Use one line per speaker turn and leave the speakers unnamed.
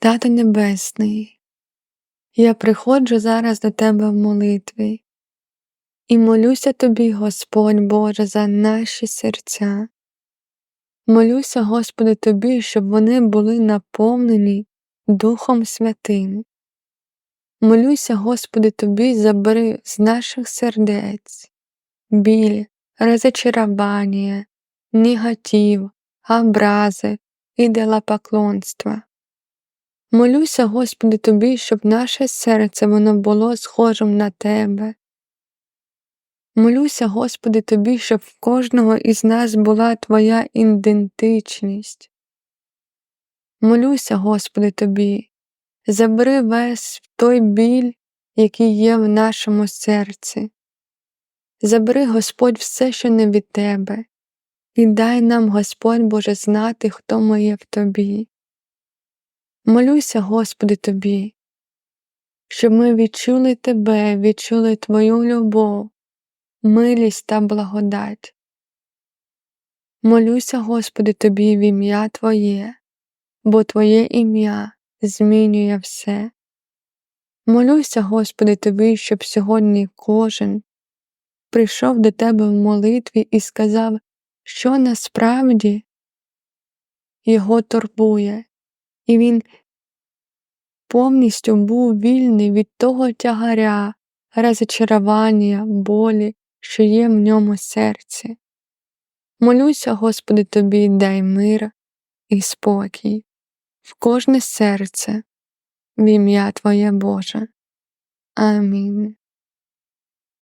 Тато Небесний, я приходжу зараз до Тебе в молитві і молюся Тобі, Господь Боже, за наші серця. Молюся, Господи, Тобі, щоб вони були наповнені Духом Святим. Молюся, Господи, Тобі, забери з наших сердець біль, розочаровання, негатив, образи, ідолопоклонства. Молюся, Господи, Тобі, щоб наше серце воно було схожим на Тебе. Молюся, Господи, Тобі, щоб в кожного із нас була Твоя ідентичність. Молюся, Господи, Тобі, забери весь той біль, який є в нашому серці. Забери, Господь, все, що не від Тебе, і дай нам, Господь Боже, знати, хто ми є в Тобі. Молюся, Господи, Тобі, щоб ми відчули Тебе, відчули Твою любов, милість та благодать. Молюся, Господи, Тобі в ім'я Твоє, бо Твоє ім'я змінює все. Молюся, Господи, Тобі, щоб сьогодні кожен прийшов до Тебе в молитві і сказав, що насправді його турбує, і він повністю був вільний від того тягаря, розочарування, болі, що є в ньому серці. Молюся, Господи, Тобі, дай мир і спокій в кожне серце в ім'я Твоє Боже. Амінь.